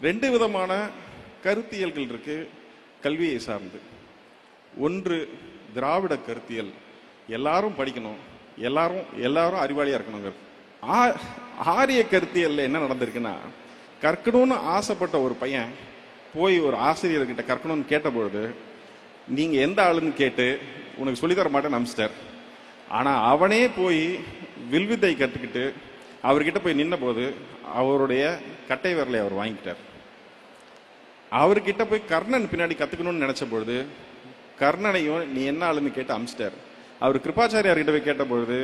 ரெண்டு விதமான கருத்தியல்கள் இருக்கு கல்வியை சார்ந்து. ஒன்று திராவிட கருத்தியல். எல்லாரும் படிக்கணும். எல்லாரும் எல்லாரும் அறிவாளியா இருக்கணுங்கிறது. ஆ- ஆரிய கருத்தியல்ல என்ன நடந்திருக்குன்னா கற்கணும்னு ஆசைப்பட்ட ஒரு பையன் போய் ஒரு ஆசிரியர்கிட்ட கற்கணும்னு கேட்டபொழுது நீங்க எந்த ஆளுன்னு கேட்டு உனக்கு சொல்லித்தர மாட்டேன்னு அமிச்சிட்டார் ஆனா அவனே போய் வில்வித்தை கற்றுக்கிட்டு அவர்கிட்ட போய் நின்னபோது அவருடைய கட்டை விரலை அவர் வாங்கிக்கிட்டார். அவர்கிட்ட போய் கர்ணன் பின்னாடி கற்றுக்கணும்னு நினச்ச பொழுது கர்ணனையும் நீ என்ன ஆளுன்னு கேட்டு அமிச்சிட்டார். அவர் கிருபாச்சாரியார்கிட்ட போய் கேட்ட பொழுது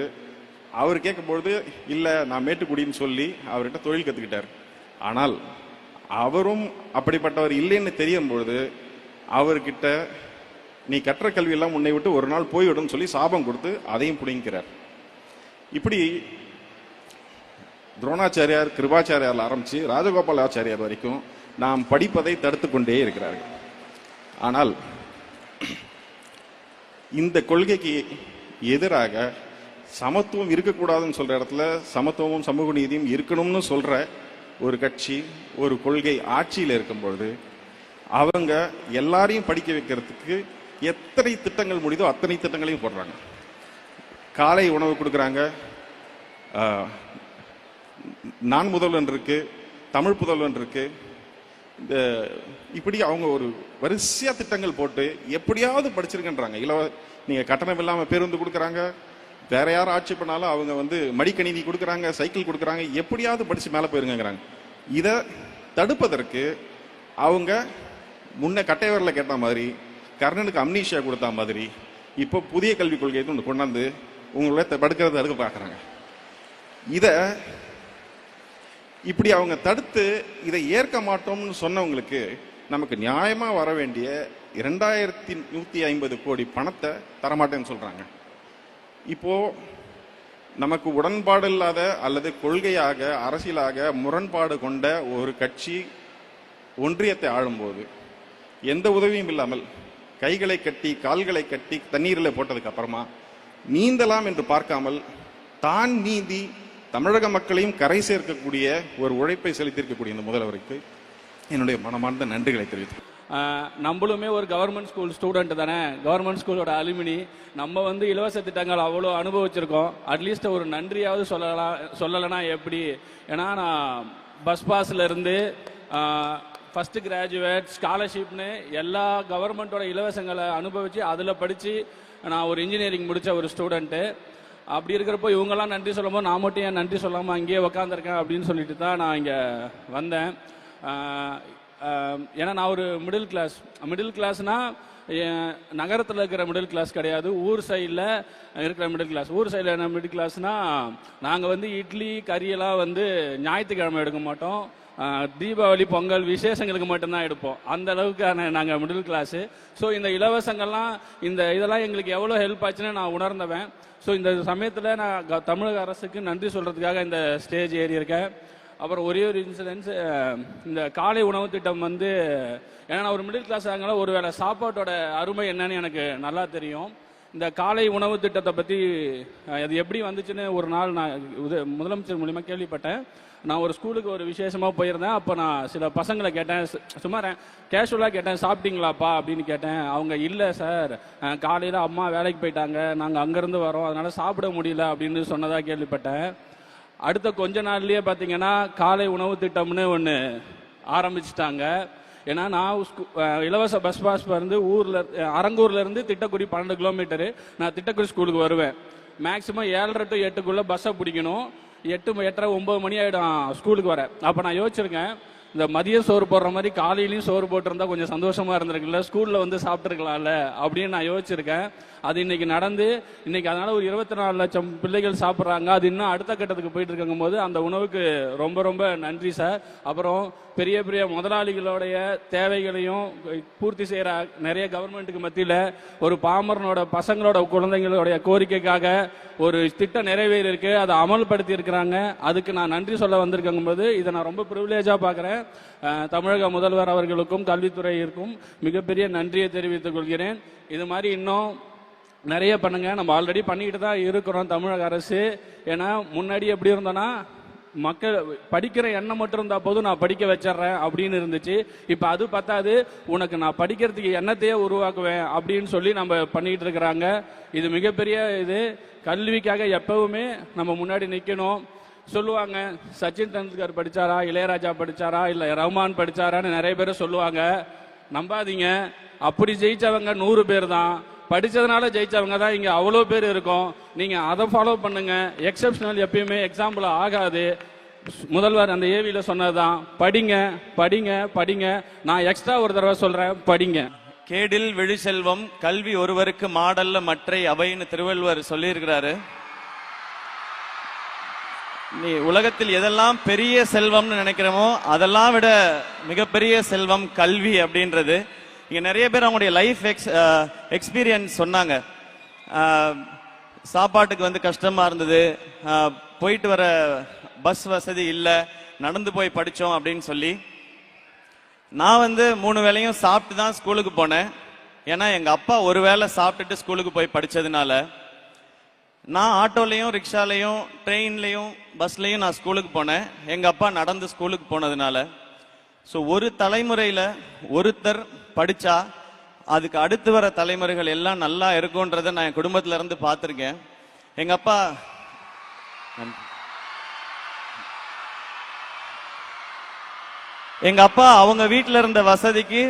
அவர் கேட்கும்பொழுது இல்லை நான் மேட்டுக்குடின்னு சொல்லி அவர்கிட்ட தொழில் கற்றுக்கிட்டார் ஆனால் அவரும் அப்படிப்பட்டவர் இல்லைன்னு தெரியும் பொழுது அவர்கிட்ட நீ கற்ற கல்வியெல்லாம் உன்னை விட்டு ஒரு நாள் போய்விடும் சொல்லி சாபம் கொடுத்து அதையும் பிடிங்கிறார் இப்படி துரோணாச்சாரியார் கிருபாச்சாரியாரில் ஆரம்பித்து ராஜகோபாலாச்சாரியார் வரைக்கும் நாம் படிப்பதை தடுத்து கொண்டே இருக்கிறார்கள். ஆனால் இந்த கொள்கைக்கு எதிராக சமத்துவம் இருக்கக்கூடாதுன்னு சொல்கிற இடத்துல சமத்துவமும் சமூக நீதியும் இருக்கணும்னு சொல்கிற ஒரு கட்சி ஒரு கொள்கை ஆட்சியில் இருக்கும்பொழுது அவங்க எல்லாரையும் படிக்க வைக்கிறதுக்கு எத்தனை திட்டங்கள் முடியுதோ அத்தனை திட்டங்களையும் போடுறாங்க. காலை உணவு கொடுக்குறாங்க நான் முதல்வன் இருக்கு தமிழ் புதல்வன் இருக்கு இந்த இப்படி அவங்க ஒரு வரிசையா திட்டங்கள் போட்டு எப்படியாவது படிச்சிருக்கன்றாங்க இலவ நீங்க கட்டணம் இல்லாம பேருந்து கொடுக்குறாங்க வேற யாரும் ஆட்சி பண்ணாலும் அவங்க வந்து மடிக்கணினி கொடுக்குறாங்க சைக்கிள் கொடுக்குறாங்க எப்படியாவது படிச்சு மேலே போயிருங்கிறாங்க இதை தடுப்பதற்கு அவங்க முன்ன கட்டைவரில் கேட்ட மாதிரி கர்ணனுக்கு அம்னீஷியா கொடுத்த மாதிரி இப்போ புதிய கல்விக் கொள்கையை ஒன்று கொண்டாந்து உங்களை படுக்கிறத தடுக்க பார்க்குறாங்க. இதை இப்படி அவங்க தடுத்து இதை ஏற்க மாட்டோம்னு சொன்னவங்களுக்கு நமக்கு நியாயமாக வர வேண்டிய இரண்டாயிரத்தி நூற்றி ஐம்பது கோடி பணத்தை தரமாட்டேன்னு சொல்கிறாங்க இப்போ நமக்கு உடன்பாடு இல்லாத அல்லது கொள்கையாக அரசியலாக முரண்பாடு கொண்ட ஒரு கட்சி ஒன்றியத்தை ஆளும்போது எந்த உதவியும் இல்லாமல் கைகளை கட்டி கால்களை கட்டி தண்ணீரில் போட்டதுக்கு அப்புறமா நீந்தலாம் என்று பார்க்காமல் தான் நீந்தி தமிழக மக்களையும் கரை சேர்க்கக்கூடிய ஒரு உழைப்பை செலுத்தியிருக்கக்கூடிய இந்த முதல்வருக்கு என்னுடைய மனமார்ந்த நன்றிகளை தெரிவித்து நம்மளுமே ஒரு கவர்மெண்ட் ஸ்கூல் ஸ்டூடெண்ட் தானே. கவர்மெண்ட் ஸ்கூலோட அலுமினி நம்ம வந்து இலவச திட்டங்கள் அவ்வளோ அனுபவிச்சிருக்கோம். அட்லீஸ்ட் ஒரு நன்றியாவது சொல்லலாம் சொல்லலைன்னா எப்படி? ஏன்னா நான் பஸ் பாஸ்லேருந்து இருந்து கிராஜுவேட் ஸ்காலர்ஷிப்னு எல்லா கவர்மெண்ட்டோட இலவசங்களை அனுபவித்து அதில் படித்து நான் ஒரு இன்ஜினியரிங் முடித்த ஒரு ஸ்டூடெண்ட்டு அப்படி இருக்கிறப்போ இவங்கெல்லாம் நன்றி சொல்லும்போது நான் மட்டும் ஏன் நன்றி சொல்லாமல் அங்கேயே உக்காந்துருக்கேன் அப்படின்னு சொல்லிட்டு தான் நான் இங்கே வந்தேன். ஏன்னா நான் ஒரு மிடில் கிளாஸ் மிடில் கிளாஸ்னால் நகரத்தில் இருக்கிற மிடில் கிளாஸ் கிடையாது. ஊர் சைடில் இருக்கிற மிடில் கிளாஸ் ஊர் சைடில் என்ன மிடில் கிளாஸ்னால் நாங்கள் வந்து இட்லி கறியெல்லாம் வந்து ஞாயிற்றுக்கிழமை எடுக்க மாட்டோம். தீபாவளி பொங்கல் விசேஷங்களுக்கு மட்டும்தான் எடுப்போம். அந்த அளவுக்கான நாங்கள் மிடில் கிளாஸு ஸோ இந்த இலவசங்கள்லாம் இந்த இதெல்லாம் எங்களுக்கு எவ்வளோ ஹெல்ப் ஆச்சுன்னு நான் உணர்ந்தவன். ஸோ இந்த சமயத்தில் நான் க- தமிழக அரசுக்கு நன்றி சொல்கிறதுக்காக இந்த ஸ்டேஜ் ஏறியிருக்கேன் அப்புறம் ஒரே ஒரு இன்சிடென்ஸ் இந்த காலை உணவு திட்டம் வந்து ஏன்னா நான் ஒரு மிடில் கிளாஸ் ஆகல ஒரு வேளை சாப்பாட்டோட அருமை என்னன்னு எனக்கு நல்லா தெரியும். இந்த காலை உணவு திட்டத்தை பற்றி அது எப்படி வந்துச்சுன்னு ஒரு நாள் நான் முதலமைச்சர் மூலிமா கேள்விப்பட்டேன். நான் ஒரு ஸ்கூலுக்கு ஒரு விசேஷமாக போயிருந்தேன். அப்போ நான் சில பசங்களை கேட்டேன் சு- சும்மா கேஷுவலாக கேட்டேன் சாப்பிட்டீங்களாப்பா? அப்படின்னு கேட்டேன். அவங்க இல்லை சார். காலையில் அம்மா வேலைக்கு போயிட்டாங்க. நாங்கள் அங்கேருந்து வரோம். அதனால் சாப்பிட முடியல. அப்படின்னு சொன்னதாக கேள்விப்பட்டேன். அடுத்த கொஞ்ச நாள்லயே பார்த்தீங்கன்னா காலை உணவு திட்டம்னு ஒன்று ஆரம்பிச்சிட்டாங்க. ஏன்னா நான் ஸ்கூ- இலவச பஸ் பாஸ் வந்து ஊரில் அரங்கூர்லேருந்து திட்டக்குடி பன்னெண்டு கிலோமீட்டரு நான் திட்டக்குடி ஸ்கூலுக்கு வருவேன். மேக்ஸிமம் ஏழரை டு எட்டுக்குள்ளே பஸ்ஸை பிடிக்கணும். எட்டு எட்டரை ஒன்பது மணி ஆகிடும் ஸ்கூலுக்கு வர. அப்போ நான் யோசிச்சிருக்கேன் இந்த மதியம் சோறு போடுற மாதிரி காலையிலையும் சோறு போட்டிருந்தா கொஞ்சம் சந்தோஷமா இருந்திருக்குல்ல ஸ்கூல்ல வந்து சாப்பிட்டுருக்கலாம்ல அப்படின்னு நான் யோசிச்சிருக்கேன். அது இன்னைக்கு நடந்து இன்னைக்கு அதனால ஒரு இருபத்தி நாலு லட்சம் பிள்ளைகள் சாப்பிட்றாங்க. அது இன்னும் அடுத்த கட்டத்துக்கு போயிட்டு இருக்கும் போது அந்த உணவுக்கு ரொம்ப ரொம்ப நன்றி சார். அப்புறம் பெரிய பெரிய முதலாளிகளுடைய தேவைகளையும் பூர்த்தி செய்யற நிறைய கவர்மெண்ட்டுக்கு மத்தியில் ஒரு பாமரனோட பசங்களோட குழந்தைங்களுடைய கோரிக்கைக்காக ஒரு திட்டம் நிறைவேறியிருக்கு அதை அமல்படுத்தி இருக்கிறாங்க அதுக்கு நான் நன்றி சொல்ல வந்திருக்கும் போது இதை நான் ரொம்ப ப்ரிவிலேஜாக பார்க்குறேன். தமிழக முதல்வர் அவர்களுக்கும் கல்வித்துறையிற்கும் மிகப்பெரிய நன்றியை தெரிவித்துக் கொள்கிறேன். இது மாதிரி இன்னும் நிறைய பண்ணுங்க. நம்ம ஆல்ரெடி பண்ணிக்கிட்டு தான் இருக்கிறோம் தமிழக அரசு. ஏன்னா முன்னாடி எப்படி இருந்தோன்னா மக்கள் படிக்கிற எண்ணம் மட்டும் இருந்தா போதும் நான் படிக்க வச்சிடுறேன் அப்படின்னு இருந்துச்சு. இப்ப அது பத்தாது. உனக்கு நான் படிக்கிறதுக்கு எண்ணத்தையே உருவாக்குவேன் அப்படின்னு சொல்லி நம்ம பண்ணிட்டு இருக்கிறாங்க. இது மிகப்பெரிய இது. கல்விக்காக எப்பவுமே நம்ம முன்னாடி நிக்கணும். சொல்லுவாங்க சச்சின் டெண்டுல்கர் படிச்சாரா இளையராஜா படிச்சாரா இல்ல ரஹ்மான் படிச்சாரான்னு நிறைய பேர் சொல்லுவாங்க. நம்பாதீங்க. அப்படி ஜெயிச்சவங்க நூறு பேர் தான். படித்ததுனால ஜெயிச்சவங்க தான் இங்கே அவ்வளோ பேர் இருக்கும். நீங்கள் அதை ஃபாலோ பண்ணுங்க. எக்ஸப்ஷனல் எப்பயுமே எக்ஸாம்பிள் ஆகாது. முதல்வர் அந்த ஏவியில் சொன்னதுதான். படிங்க படிங்க படிங்க. நான் எக்ஸ்ட்ரா ஒரு தடவை சொல்கிறேன் படிங்க. கேடில் விழிசெல்வம் கல்வி ஒருவருக்கு மாடல்ல மற்றை அவைன்னு திருவள்ளுவர் சொல்லியிருக்கிறாரு. நீ உலகத்தில் எதெல்லாம் பெரிய செல்வம்னு நினைக்கிறோமோ அதெல்லாம் விட மிகப்பெரிய செல்வம் கல்வி அப்படின்றது. இங்கே நிறைய பேர் அவங்களுடைய லைஃப் எக்ஸ் எக்ஸ்பீரியன்ஸ் சொன்னாங்க. சாப்பாட்டுக்கு வந்து கஷ்டமாக இருந்தது. போயிட்டு வர பஸ் வசதி இல்லை. நடந்து போய் படித்தோம் அப்படின்னு சொல்லி. நான் வந்து மூணு வேளையும் சாப்பிட்டு தான் ஸ்கூலுக்கு போனேன். ஏன்னா எங்கள் அப்பா ஒரு வேளை சாப்பிட்டுட்டு ஸ்கூலுக்கு போய் படித்ததுனால நான் ஆட்டோலையும் ரிக்ஷாலையும் ட்ரெயின்லையும் பஸ்லையும் நான் ஸ்கூலுக்கு போனேன். எங்கள் அப்பா நடந்து ஸ்கூலுக்கு போனதுனால. ஸோ ஒரு தலைமுறையில் ஒருத்தர் படித்தா அதுக்கு அடுத்து வர தலைமுறைகள் எல்லாம் நல்லா இருக்கும்ன்றதை நான் என் குடும்பத்துல இருந்து பார்த்துருக்கேன். எங்க அப்பா எங்க அப்பா அவங்க வீட்டில் இருந்த வசதிக்கு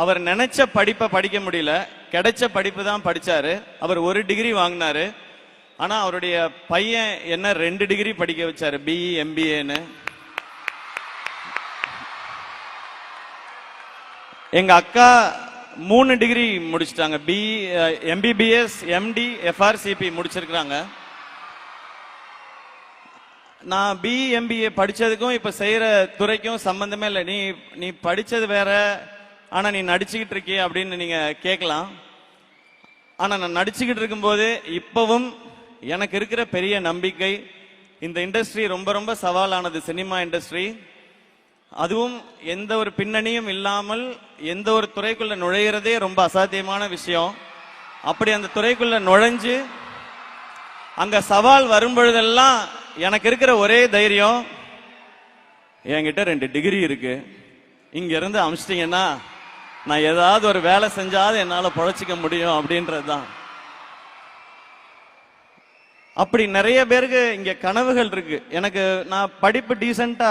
அவர் நினைச்ச படிப்பை படிக்க முடியல. கிடைச்ச படிப்பு தான் படிச்சாரு. அவர் ஒரு டிகிரி வாங்கினாரு. ஆனா அவருடைய பையன் என்ன ரெண்டு டிகிரி படிக்க வச்சாரு. பிஇ எம்பிஏன்னு எங்க அக்கா மூணு டிகிரி முடிச்சிட்டாங்க. பி எம்பிபிஎஸ் எம்டி எஃப்ஆர்சிபி முடிச்சிருக்கிறாங்க. நான் பிஎம்பிஏ படிச்சதுக்கும் இப்ப செய்யற துறைக்கும் சம்பந்தமே இல்லை. நீ நீ படிச்சது வேற ஆனா நீ நடிச்சுக்கிட்டு இருக்கிய அப்படின்னு நீங்க கேட்கலாம். ஆனா நான் நடிச்சுக்கிட்டு இருக்கும்போது இப்பவும் எனக்கு இருக்கிற பெரிய நம்பிக்கை இந்த இண்டஸ்ட்ரி ரொம்ப ரொம்ப சவாலானது சினிமா இண்டஸ்ட்ரி அதுவும் எந்த ஒரு பின்னணியும் இல்லாமல் எந்த ஒரு துறைக்குள்ள நுழையிறதே ரொம்ப அசாத்தியமான விஷயம். அப்படி அந்த துறைக்குள்ள நுழைஞ்சு அங்க சவால் வரும் பொழுதெல்லாம் எனக்கு இருக்கிற ஒரே தைரியம் என்கிட்ட ரெண்டு டிகிரி இருக்கு. இங்க இருந்து அமிச்சிட்டீங்கன்னா நான் ஏதாவது ஒரு வேலை செஞ்சாவது என்னால பொழைச்சிக்க முடியும் அப்படின்றது தான் அப்படி நிறைய பேருக்கு இங்க கனவுகள் இருக்கு. எனக்கு நான் படிப்பு டீசெண்டா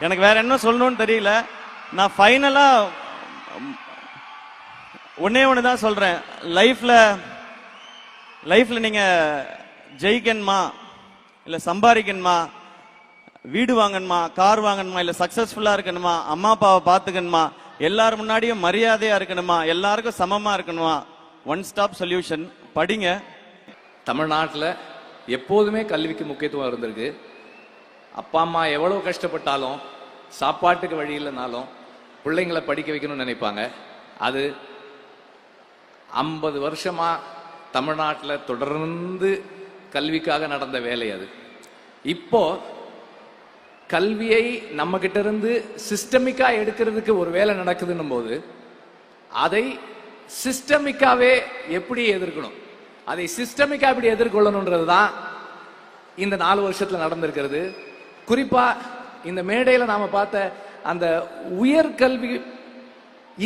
எனக்கு வேற என்ன சொல்லணும்னு தெரியல. நான் ஃபைனலா ஒன்னே ஒன்று தான் சொல்றேன். லைஃப்ல லைஃப்ல நீங்க ஜெயிக்கணுமா? இல்ல சம்பாதிக்கணுமா? வீடு வாங்கணுமா? கார் வாங்கணுமா? இல்ல சக்சஸ்ஃபுல்லா இருக்கணுமா? அம்மா அப்பாவை பார்த்துக்கணுமா? எல்லார் முன்னாடியும் மரியாதையா இருக்கணுமா? எல்லாருக்கும் சமமா இருக்கணுமா? ஒன் ஸ்டாப் சொல்யூஷன் படிங்க. தமிழ்நாட்டில் எப்போதுமே கல்விக்கு முக்கியத்துவம் இருந்திருக்கு. அப்பா அம்மா எவ்வளோ கஷ்டப்பட்டாலும் சாப்பாட்டுக்கு வழி இல்லைனாலும் பிள்ளைங்களை படிக்க வைக்கணும்னு நினைப்பாங்க. அது ஐம்பது வருஷமா தமிழ்நாட்டில் தொடர்ந்து கல்விக்காக நடந்த வேலை அது. இப்போ கல்வியை நம்ம கிட்ட இருந்து சிஸ்டமிக்கா எடுக்கிறதுக்கு ஒரு வேலை நடக்குதுன்னும் போது அதை சிஸ்டமிக்காவே எப்படி எதிர்க்கணும்? அதை சிஸ்டமிக்கா எப்படி எதிர்கொள்ளணுன்றது தான் இந்த நாலு வருஷத்துல நடந்திருக்கிறது. குறிப்பா இந்த மேடையில நாம பார்த்த அந்த உயர்கல்வி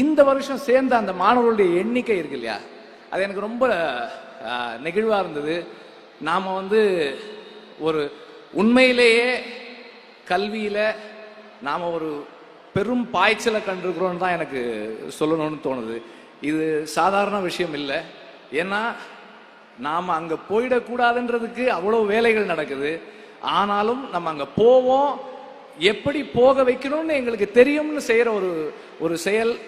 இந்த வருஷம் சேர்ந்த அந்த மாணவர்களுடைய எண்ணிக்கை இருக்கு இல்லையா? அது எனக்கு ரொம்ப நெகிழ்வாக நெகிழ்வா இருந்தது. நாம வந்து ஒரு உண்மையிலேயே கல்வியில நாம ஒரு பெரும் பாய்ச்சலை கண்டிருக்கிறோம்னு தான் எனக்கு சொல்லணும்னு தோணுது. இது சாதாரண விஷயம் இல்லை. ஏன்னா நாம் அங்கே போயிடக்கூடாதுன்றதுக்கு அவ்வளோ வேலைகள் நடக்குது. ஆனாலும் நம்ம அங்க போவோம். எப்படி போக வைக்கணும்னு எங்களுக்கு தெரியும்னு செய்யற ஒரு ஒரு செயல்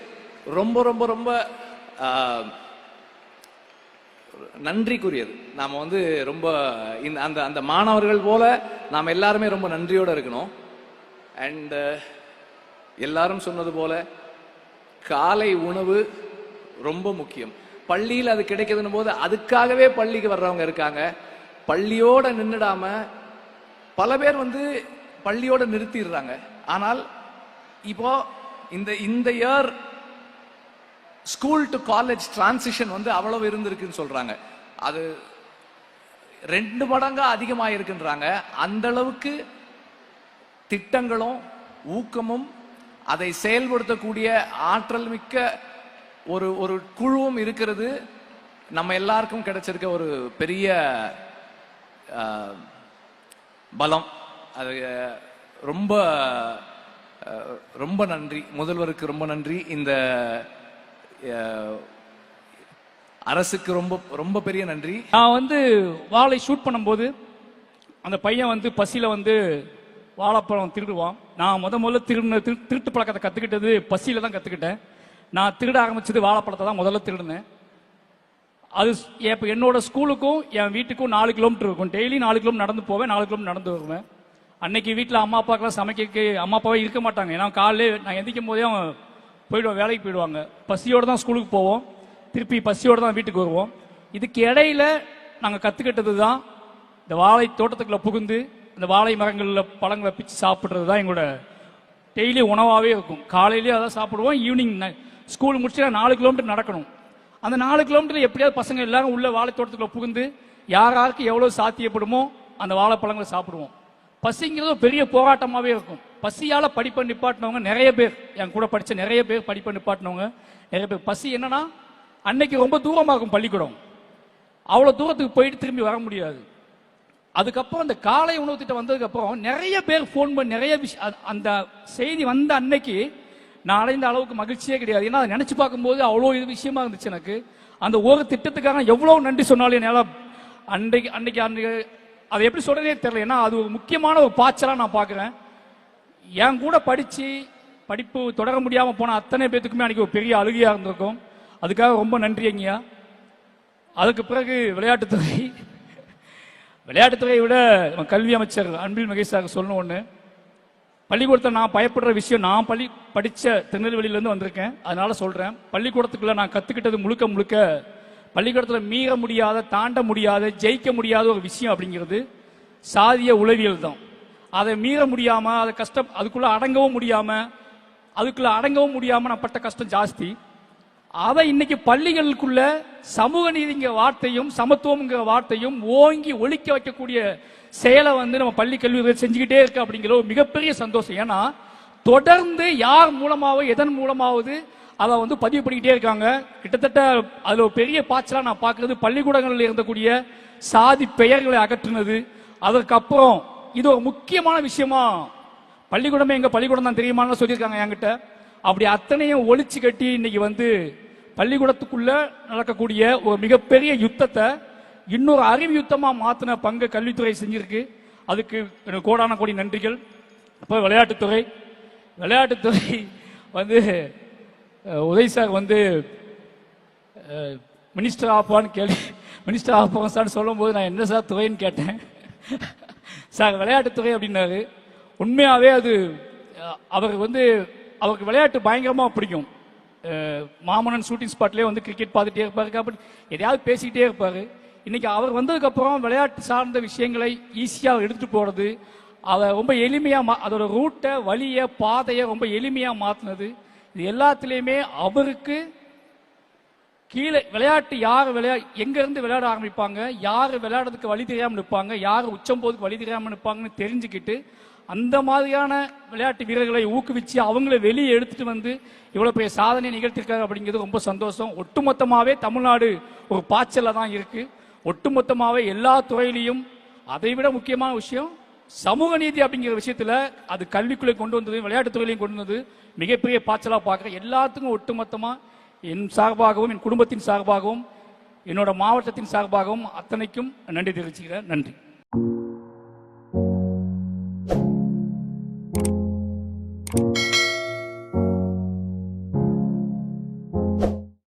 ரொம்ப ரொம்ப ரொம்ப நன்றிக்குரியது. நாம் வந்து ரொம்ப இந்த அந்த அந்த மாணவர்கள் போல நாம் எல்லாருமே ரொம்ப நன்றியோட இருக்கணும். அண்ட் எல்லாரும் சொன்னது போல காலை உணவு ரொம்ப முக்கியம். பள்ளியில் அது கிடைக்குதுன்னு போது அதுக்காகவே பள்ளிக்கு வர்றவங்க இருக்காங்க. பள்ளியோட நின்றுடாம பல பேர் வந்து பள்ளியோட நிறுத்திடுறாங்க. ஆனால் இப்போ இந்த இந்த year school to college transition வந்து அவ்வளவு இருந்திருக்குன்னு சொல்றாங்க. அது ரெண்டு மடங்கா அதிகமாக இருக்குன்றாங்க அந்த அளவுக்கு திட்டங்களும் ஊக்கமும் அதை செயல்படுத்தக்கூடிய ஆற்றல் மிக்க ஒரு ஒரு குழுவும் இருக்கிறது. நம்ம எல்லாருக்கும் கிடைச்சிருக்க ஒரு பெரிய பலம். அது ரொம்ப ரொம்ப நன்றி. முதல்வருக்கு ரொம்ப நன்றி. இந்த அரசுக்கு ரொம்ப ரொம்ப பெரிய நன்றி. நான் வந்து வாழை ஷூட் பண்ணும்போது அந்த பையன் வந்து பசியில் வந்து வாழைப்பழம் திருடுவான். நான் முத முதல்ல திருடின திரு திருட்டு பழக்கத்தை கற்றுக்கிட்டது பசியில் தான் கற்றுக்கிட்டேன் நான் திருட ஆரம்பிச்சது வாழைப்பழத்தை தான் முதல்ல திருடினேன். அது இப்போ என்னோட ஸ்கூலுக்கும் என் வீட்டுக்கும் நாலு கிலோமீட்டர் இருக்கும். டெய்லி நாலு கிலோமீட்டர் நடந்து போவேன் நாலு கிலோமீட்டர் நடந்து வருவேன். அன்னைக்கு வீட்டில் அம்மா அப்பாக்கெல்லாம் சமைக்க அம்மா அப்பாவே இருக்க மாட்டாங்க. ஏன்னா காலையிலே நான் எந்திக்கும் போதே அவன் போயிடுவான் வேலைக்கு போயிடுவாங்க. பசியோடு தான் ஸ்கூலுக்கு போவோம். திருப்பி பசியோடு தான் வீட்டுக்கு வருவோம். இதுக்கு இடையில நாங்கள் கற்றுக்கிட்டது தான் இந்த வாழை தோட்டத்துக்குள்ளே புகுந்து இந்த வாழை மரங்களில் பழங்களை பிச்சு சாப்பிட்றது தான் எங்களோட டெய்லி உணவாகவே இருக்கும். காலையிலேயே அதான் சாப்பிடுவோம் ஈவினிங் ஸ்கூல் முடிச்சு நாலு கிலோமீட்டர் நடக்கணும். அந்த நாலு கிலோமீட்டர் எப்படியாவது பசங்க எல்லாரும் உள்ள வாழை தோட்டத்துக்குள்ள புகுந்து யார் யாருக்கு எவ்வளோ சாத்தியப்படுமோ அந்த வாழைப்பழங்களை சாப்பிடுவோம். பசிங்கிறது பெரிய போராட்டமாகவே இருக்கும். பசியால் படிப்பை நிப்பாட்டினவங்க நிறைய பேர். என் கூட படித்த நிறைய பேர் படிப்பை நிப்பாட்டினவங்க நிறைய பேர். பசி என்னன்னா அன்னைக்கு ரொம்ப தூரமாக இருக்கும் பள்ளிக்கூடம். அவ்வளோ தூரத்துக்கு போயிட்டு திரும்பி வர முடியாது. அதுக்கப்புறம் அந்த காலை உணவு திட்டம் வந்ததுக்கு அப்புறம் நிறைய பேர் ஃபோன் பண்ணி நிறைய விஷயம் அந்த செய்தி வந்த அன்னைக்கு நான் அடைந்த அளவுக்கு மகிழ்ச்சியே கிடையாது. ஏன்னா அதை நினைச்சு பார்க்கும்போது அவ்வளோ இது விஷயமா இருந்துச்சு எனக்கு. அந்த ஒரு திட்டத்துக்காக எவ்வளோ நன்றி சொன்னாலும் என்னால் அன்றைக்கு அன்றைக்கு அன்றைக்கு அதை எப்படி சொல்றதே தெரியல. ஏன்னா அது ஒரு முக்கியமான ஒரு பாய்ச்சலாக நான் பார்க்குறேன். என் கூட படித்து படிப்பு தொடர முடியாமல் போன அத்தனை பேத்துக்குமே அன்றைக்கி ஒரு பெரிய அழுகையாக இருந்திருக்கும். அதுக்காக ரொம்ப நன்றி ஐயா அதுக்கு பிறகு விளையாட்டுத்துறை விளையாட்டுத்துறையை விட நம்ம கல்வி அமைச்சர் அன்பில் மகேஷ் சார் சொல்லணும் ஒன்று பள்ளிக்கூடத்தில் நான் பயப்படுற விஷயம் நான் பள்ளி படித்த திருநெல்வேலியிலேருந்து வந்திருக்கேன். அதனால சொல்கிறேன் பள்ளிக்கூடத்துக்குள்ளே நான் கற்றுக்கிட்டது முழுக்க முழுக்க பள்ளிக்கூடத்தில் மீற முடியாத தாண்ட முடியாத ஜெயிக்க முடியாத ஒரு விஷயம் அப்படிங்கிறது சாதிய உளவியல் தான். அதை மீற முடியாமல் அதை கஷ்டம் அதுக்குள்ளே அடங்கவும் முடியாமல் அதுக்குள்ளே அடங்கவும் முடியாமல் நான் பட்ட கஷ்டம் ஜாஸ்தி. அதை இன்னைக்கு பள்ளிகளுக்குள்ள சமூக நீதிங்கிற வார்த்தையும் சமத்துவம்ங்கிற வார்த்தையும் ஓங்கி ஒழிக்க வைக்கக்கூடிய செயலை வந்து நம்ம பள்ளி கல்வி செஞ்சுக்கிட்டே இருக்கு அப்படிங்கிற ஒரு மிகப்பெரிய சந்தோஷம். ஏன்னா தொடர்ந்து யார் மூலமாவோ எதன் மூலமாவது அதை வந்து பதிவு பண்ணிக்கிட்டே இருக்காங்க. கிட்டத்தட்ட அதுல ஒரு பெரிய பாய்ச்சலா நான் பார்க்கறது பள்ளிக்கூடங்களில் இருந்தக்கூடிய சாதி பெயர்களை அகற்றுனது. அதற்கப்புறம் இது ஒரு முக்கியமான விஷயமா? பள்ளிக்கூடமே எங்க பள்ளிக்கூடம் தான் தெரியுமான்னு சொல்லியிருக்காங்க என்கிட்ட. அப்படி அத்தனையும் ஒழிச்சு கட்டி இன்னைக்கு வந்து பள்ளிக்கூடத்துக்குள்ள நடக்கக்கூடிய ஒரு மிகப்பெரிய யுத்தத்தை இன்னொரு அறிவு யுத்தமா மாத்தின பங்கு கல்வித்துறை செஞ்சிருக்கு. அதுக்கு எனக்கு கோடான கோடி நன்றிகள். இப்போ விளையாட்டுத்துறை. விளையாட்டுத்துறை வந்து உதய் சார் வந்து மினிஸ்டர் ஆப்பான்னு கேள்வி மினிஸ்டர் ஆப்பான் சார் சொல்லும்போது நான் என்ன சார் துறைன்னு கேட்டேன். சார் விளையாட்டுத்துறை அப்படின்னாரு. உண்மையாகவே அது அவர் வந்து அவருக்கு விளையாட்டு பயங்கரமாக பிடிக்கும். மாமன்னன் ஷூட்டிங் ஸ்பாட்லேயே வந்து கிரிக்கெட் பார்த்துட்டே இருப்பார். அப்படி எதையாவது பேசிக்கிட்டே இருப்பார். இன்னைக்கு அவர் வந்ததுக்கப்புறம் விளையாட்டு சார்ந்த விஷயங்களை ஈஸியாக எடுத்துகிட்டு போகிறது அதை ரொம்ப எளிமையாக மா அதோட ரூட்டை வழியை பாதையை ரொம்ப எளிமையாக மாற்றினது இது எல்லாத்துலேயுமே அவருக்கு கீழே விளையாட்டு யார் விளையா எங்கேருந்து விளையாட ஆரம்பிப்பாங்க யார் விளையாடுறதுக்கு வழி தெரியாமல் நிற்பாங்க யார் உச்சம் போதுக்கு வழி தெரியாமல் நிற்பாங்கன்னு தெரிஞ்சுக்கிட்டு அந்த மாதிரியான விளையாட்டு வீரர்களை ஊக்குவிச்சு அவங்கள வெளியே எடுத்துட்டு வந்து இவ்வளோ பெரிய சாதனை நிகழ்த்திருக்காரு அப்படிங்கிறது ரொம்ப சந்தோஷம். ஒட்டுமொத்தமாகவே தமிழ்நாடு ஒரு பாய்ச்சலில் தான் இருக்குது ஒட்டுமொத்தமாவே எல்லா துறையிலையும் அதை விட முக்கியமான விஷயம் சமூக நீதி அப்படிங்கிற விஷயத்துல அது கல்விக்குள்ளே கொண்டு வந்தது விளையாட்டுத் துறையிலையும் கொண்டு வந்தது மிகப்பெரிய பாய்ச்சலாக பார்க்குறேன். எல்லாத்துக்கும் ஒட்டுமொத்தமாக என் சார்பாகவும் என் குடும்பத்தின் சார்பாகவும் என்னோட மாவட்டத்தின் சார்பாகவும் அத்தனைக்கும் நன்றி தெரிவிச்சுக்கிறேன். நன்றி.